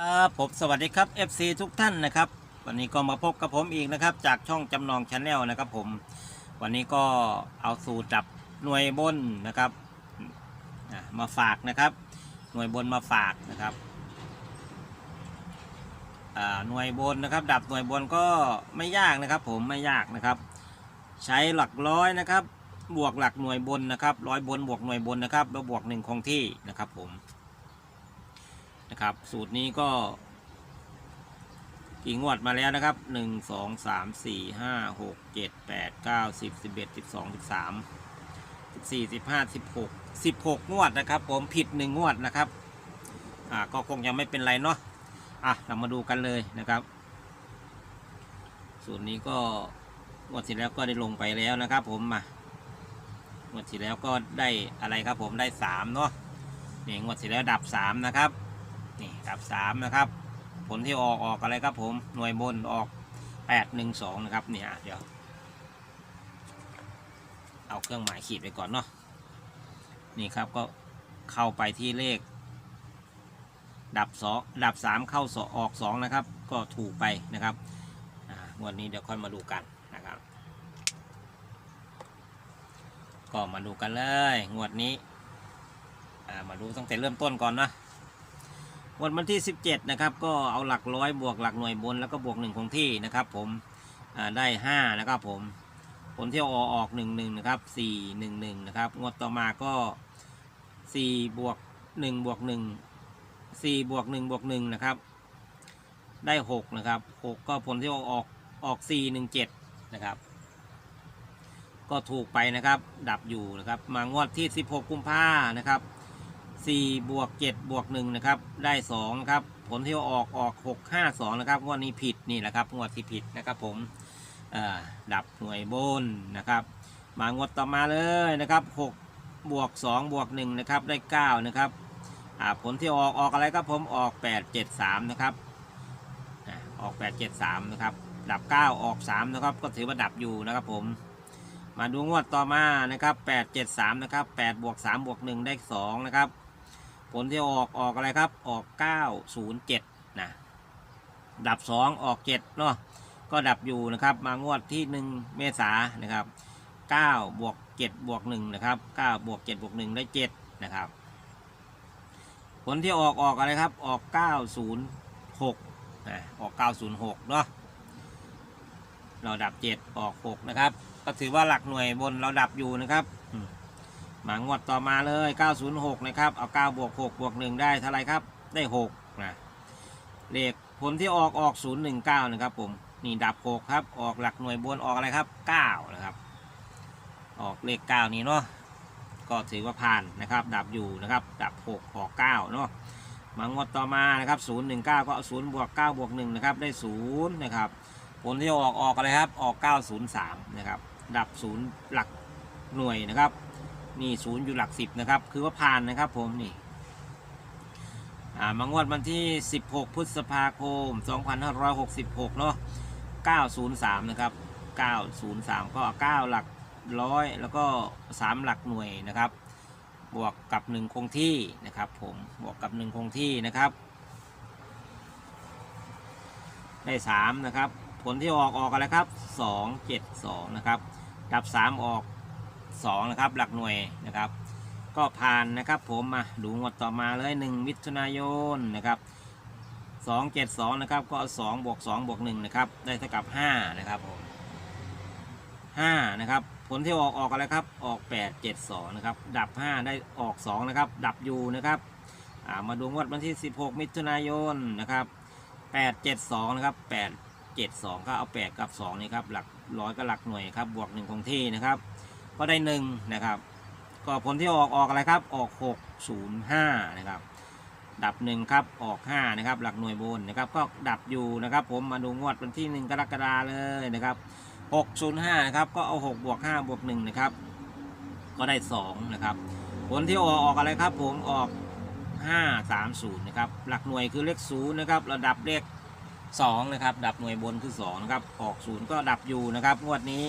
ครับผมสวัสดีครับ FC ทุกท่านนะครับ วันนี้ก็มาพบกับผมอีกนะครับ จากช่องจำนองชาแนลนะครับผม วันนี้ก็เอาสูตรจับหน่วยบนนะครับมาฝากนะครับ หน่วยบนมาฝากนะครับอ่าหน่วยบนนะครับ ดับหน่วยบนก็ไม่ยากนะครับ ผมไม่ยากนะครับ ใช้หลักร้อยนะครับ บวกหลักหน่วยบนนะครับร้อยบนบวกหน่วยบนนะครับแล้วบวกหนึ่งคงที่นะครับผม นะครับ สูตรนี้ก็กี่งวดมาแล้วนะครับหนึ่งสองสามสี่ห้าหกเจ็ดแปดเก้าสิบสิบเอ็ดสิบสองสิบสามสิบสี่สิบห้าสิบหกสิบหกงวดนะครับ ผมผิดหนึ่งงวดนะครับ อ่าก็คงยังไม่เป็นไรเนาะอะเรามาดูกันเลยนะครับ สูตรนี้ก็งวดที่แล้วก็ได้ลงไปแล้วนะครับ ผมมางวดที่แล้วก็ได้อะไรครับผมได้สามเนาะนี่งวดที่แล้วดับสามนะครับ นี่ดับสามนะครับ ผลที่ออกออกอะไรครับผมหน่วยบนออกแปดหนึ่งสองนะครับเนี่ยเดี๋ยว เอาเครื่องหมายขีดไปก่อนเนาะนี่ครับก็เข้าไปที่เลข ดับสองดับสามเข้าสอออกสองนะครับ ก็ถูกไปนะครับงวดนี้เดี๋ยวค่อยมาดูกันนะครับ ก็มาดูกันเลย งวดนี้มาดูตั้งแต่เริ่มต้นก่อนนะ วันวันที่ 17 นะครับ ก็เอาหลักร้อยบวกหลักหน่วยบนแล้วก็บวกหนึ่งคงที่นะครับผมได้5นะครับผมผลที่ออกออก 1 1นะครับ4 1 1นะครับงวดต่อมาก็4บวก1บวก1 4บวก1บวก1นะครับได้6นะครับ6ก็ผลที่ออกออกออก 4 1 7นะครับก็ถูกไปนะครับดับอยู่นะครับมางวดที่ 16 กุมภานะครับ 4บวก7บวก1นะครับได้2นะครับผลที่ออกออก 6 5 2นะครับงวดนี้ผิดนี่แหละครับงวดที่ผิดนะครับผมดับหน่วยบนนะครับ มางวดต่อมาเลยนะครับ6บวก2บวก1นะครับได้ 9 นะครับผลที่ออกออกอะไรครับผมออก 8 7 3 นะครับอ่าออก 8 7 3 นะครับ ดับ 9 ออก 3 นะครับ ก็ถือว่าดับอยู่นะครับผมมาดูงวดต่อมานะครับ 8 7 3 นะครับ 8 บวก 3 บวก 1 ได้ 2 นะครับ ผลที่ออกออกอะไรครับออก 907 นะดับ 2 ออก 7 เนาะก็ดับอยู่นะครับมางวดที่ 1 เมษายนนะครับ9บวก7บวก1นะครับ9บวก7บวก1ได้7นะครับ ผลที่ออกออกอะไรครับออก 906นะออก 906 เนาะเราดับ 7 ออก 6 นะครับ ก็ถือว่าหลักหน่วยบนเราดับอยู่นะครับ มมางวดต่อมาเลย 906 นะครับ เอา 9 บวก 6 บวก 1 ได้เท่าไรครับ ได้ 6 นะ เลขผลที่ออกออก 019 นะครับผม นี่ดับ 6 ครับ ออกหลักหน่วยบนออกอะไรครับ 9 นะครับ ออกเลข 9 นี้เนาะ ก็ถือว่าผ่านนะครับ ดับอยู่นะครับ ดับ 6 ออก 9 เนาะ มางวดต่อมานะครับ 019 ก็เอา 0 บวก 9 บวก 1 นะครับ ได้ 0 นะครับ ผลที่ออกออกอะไรครับ ออก 903 นะครับ ดับ 0 หลักหน่วยนะครับ นี่ศูนย์อยู่หลักสิบนะครับ คือว่าผ่านนะครับผมนี่มางวดวันที่ 16 พฤษภาคม 2566 เนาะ903 นะครับ 903 ก็ 9 หลักร้อยแล้วก็ 3 หลักหน่วยนะครับ บวกกับ 1 คงที่นะครับผมบวกกับ 1 คงที่นะครับ ได้ 3 นะครับ ผลที่ออกออกอะไรครับ 2 7 2 นะครับ ดับ 3 ออก 2นะครับหลักหน่วยนะครับ ก็ผ่านนะครับผมมาดูงวดต่อมาเลย 1 มิถุนายนนะครับ2 7 2นะครับก็2บวก2บวก1นะครับได้เท่ากับ5นะครับผม5นะครับผลที่ออกออกอะไรครับออก 8 7 2นะครับดับ 5 ได้ออก 2 นะครับ ดับอยู่นะครับามาดูงวดวันที่ 16 มิถุนายนนะครับ8 7 2นะครับ8 7 2ก็เอา 8 กับ 2 นี่ครับหลักร้อยก็หลักหน่วยครับบวก 1 คงที่นะครับ ก็ได้1นะครับ ก็ผลที่ออกออกอะไรครับ ออก 6 0 5 นะครับ ดับ1ครับ ออก 5 นะครับ หลักหน่วยบนนะครับ ก็ดับอยู่นะครับ ผมมาดูงวดวันที่ 1 กรกฎาเลยนะครับ 605 นะครับ ก็เอา 6 บวก 5 บวก 1 นะครับ ก็ได้ 2 นะครับ ผลที่ออกออกอะไรครับ ผมออก 5 3 0 นะครับ หลักหน่วยคือเลข 0 นะครับ ระดับเลข2นะครับ ดับหน่วยบนคือ2นะครับ ออก 0 ก็ดับอยู่นะครับ งวดนี้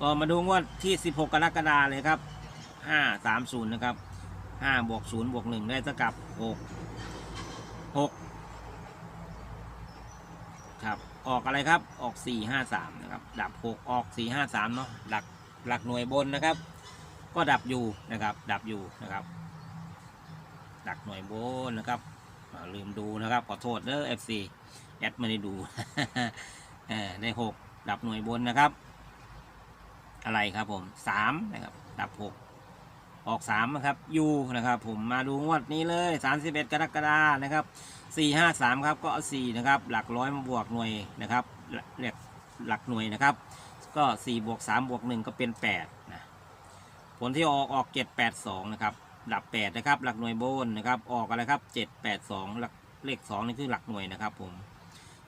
ก็มาดูงวดที่ 16 กรกฎาเลยครับห้าสามศูนะครับห้าบวกศูนย์บวกหนึ่งได้เท่ากับหกหกครับ ออกอะไรครับ ออกสี่ห้าสามนะครับ ดับหกออกสี่ห้าสามเนาะหลักหลักหน่วยบนนะครับ ก็ดับอยู่นะครับ ดับอยู่นะครับ หลักหน่วยบนนะครับลืมดูนะครับ ขอโทษเด้อ FC แอดไม่ได้ดูเออได้หกดับหน่วยบนนะครับ อะไรครับผมสามนะครับ ดับหกออกสามนะครับยูนะครับ ผมมาดูงวดนี้เลยสามสิบเอ็ดกรกฎานะครับสี่ห้าสามครับก็เอาสี่นะครับ หลักร้อยมาบวกหน่วยนะครับเรียกหลักหน่วยนะครับ ก็สี่บวกสามบวกหนึ่งก็เป็นแปดนะผลที่ออกออกเจ็ดแปดสองนะครับดับแปดนะครับ หลักหน่วยโบนนะครับ ออกอะไรครับเจ็ดแปดสองหลักเลขสองนี่คือหลักหน่วยนะครับ ผม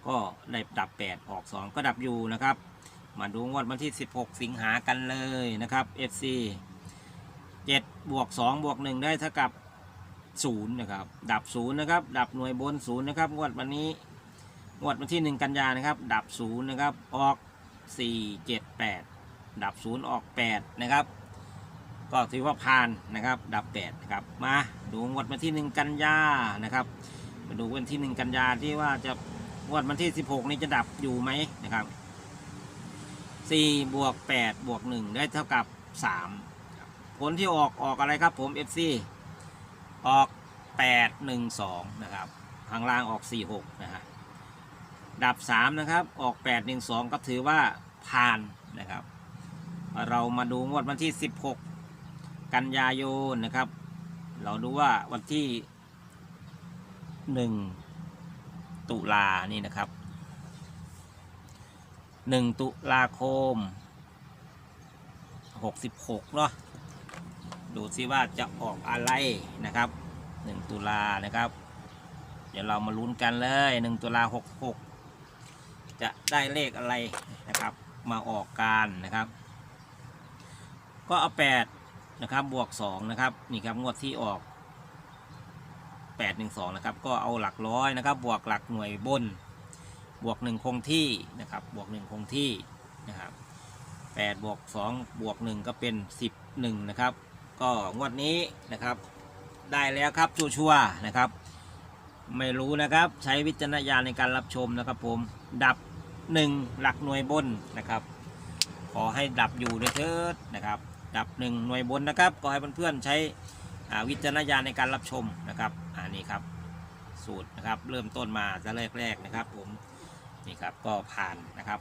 ก็ได้ดับ8ออก2ก็ดับยูนะครับ มาดูงวดวันที่ 16 สิงหากันเลยนะครับ FC 7บวก2บวก1ได้เท่ากับ0นะครับ ดับ0นะครับ ดับหน่วยบน0นะครับ งวดวันนี้ งวดวันที่ 1 กันยานะครับ ดับ0นะครับ ออก 4 7 8 ดับ0ออก 8 นะครับ ก็ถือว่าผ่านนะครับ ดับ8นะครับ มาดูงวดวันที่ 1 กันยานะครับ มาดูวันที่ 1 กันยาที่ว่าจะงวดวันที่ 16 นี้จะดับอยู่ไหมนะครับ 4บวก8บวก1ได้เท่ากับ 3 ผลที่ออกออกอะไรครับผม FC ออก 8 1 2 นะครับข้างล่างออก 4 6 นะฮะดับ 3 นะครับ ออก 8 1 2 ก็ถือว่าผ่านนะครับ เรามาดูงวดวันที่ 16 กันยายนนะครับ เราดูว่าวันที่ 1 ตุลานี่นะครับ 1ตุลาคม66เนาะดูซิว่าจะออกอะไรนะครับ1ตุลานะครับ เดี๋ยวเรามาลุ้นกันเลย1ตุลา66จะได้เลขอะไรนะครับ มาออกการนะครับ ก็เอา8นะครับบวก2นะครับนี่ครับงวดที่ออก812นะครับ ก็เอาหลักร้อยนะครับ บวกหลักหน่วยบน บวก 1 คงที่นะครับบวก 1 คงที่นะครับ8บวก2บวก 1 ก็เป็น 11 นะครับ ก็งวดนี้นะครับได้แล้วครับชัวร์นะครับ ไม่รู้นะครับใช้วิจารณญาณในการรับชมนะครับผมดับ 1 หลักหน่วยบนนะครับ ขอให้ดับอยู่ด้วยเถิดนะครับ ดับ 1 หน่วยบนนะครับก็ให้เพื่อนๆใช้วิจารณญาณในการรับชมนะครับอันนี้ครับสูตรนะครับเริ่มต้นมาจะแรกๆนะครับผม นี่ครับก็ผ่านนะครับ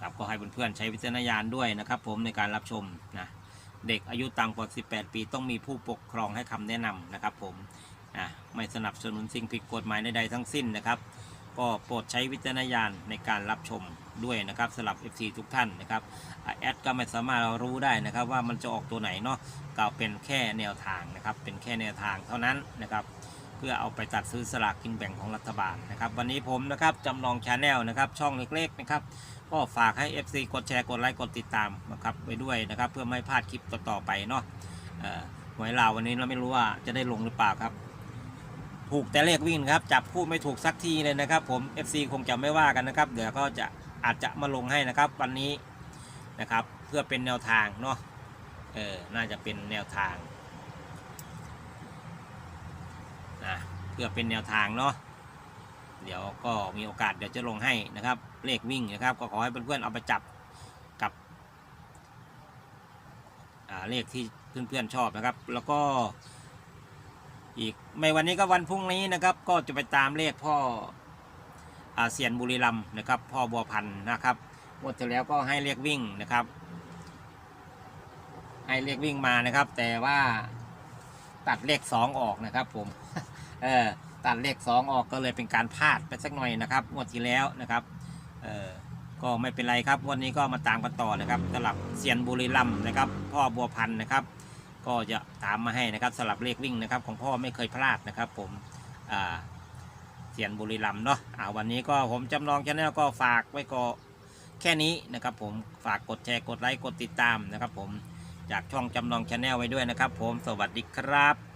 ครับก็ให้เพื่อนๆใช้วิจารณญาณด้วยนะครับ ผมในการรับชมนะเด็กอายุต่ำกว่า 18 ปีต้องมีผู้ปกครองให้คำแนะนำนะครับ ผมนะไม่สนับสนุนสิ่งผิดกฎหมายใดๆทั้งสิ้นนะครับ ก็โปรดใช้วิจารณญาณในการรับชมด้วยนะครับสำหรับ FC ทุกท่านนะครับแอดก็ไม่สามารถรู้ได้นะครับ ว่ามันจะออกตัวไหนเนาะก็เป็นแค่แนวทางนะครับ เป็นแค่แนวทางเท่านั้นนะครับ เพื่อเอาไปตัดซื้อสลากกินแบ่งของรัฐบาลนะครับ วันนี้ผมนะครับจำลองชาแนลนะครับ ช่องเล็กๆนะครับ ก็ฝากให้ FC กดแชร์กดไลค์กดติดตามนะครับไว้ด้วยนะครับ เพื่อไม่พลาดคลิปต่อๆไปเนาะหวยลาววันนี้เราไม่รู้ว่าจะได้ลงหรือเปล่าครับ ถูกแต่เลขวิ่งครับ จับคู่ไม่ถูกสักทีเลยนะครับ ผม FC คงจะไม่ว่ากันนะครับ เดี๋ยวก็จะอาจจะมาลงให้นะครับ วันนี้นะครับ เพื่อเป็นแนวทางเนาะเออน่าจะเป็นแนวทางนะเพื่อเป็นแนวทางเนาะเดี๋ยวก็มีโอกาสเดี๋ยวจะลงให้นะครับ เลขวิ่งนะครับ ก็ขอให้เพื่อนๆเอาไปจับกับเลขที่เพื่อนๆชอบนะครับ แล้วก็อีกไม่วันนี้ก็วันพรุ่งนี้นะครับ ก็จะไปตามเลขพ่ออาเซียนบุรีรัมนะครับ พ่อบัวพันธ์นะครับงวดที่แล้วก็ให้เลขวิ่งนะครับ ให้เลขวิ่งมานะครับ แต่ว่าตัดเลขสองออกนะครับผม เออตัดเลขสองออกก็เลยเป็นการพลาดไปสักหน่อยนะครับงวดที่แล้วนะครับเออก็ไม่เป็นไรครับวันนี้ก็มาตามกันต่อนะครับสำหรับเซียนบุรีรัมนะครับ พ่อบัวพันธ์นะครับ ก็จะตามมาให้นะครับสำหรับเลขวิ่งนะครับ ของพ่อไม่เคยพลาดนะครับ ผมอ่าเซียนบุรีรัมเนาะอ่าวันนี้ก็ผมจำลองชาแนลก็ฝากไว้ก็แค่นี้นะครับ ผมฝากกดแชร์กดไลค์กดติดตามนะครับ ผมจากช่องจำลองชาแนลไว้ด้วยนะครับ ผมสวัสดีครับ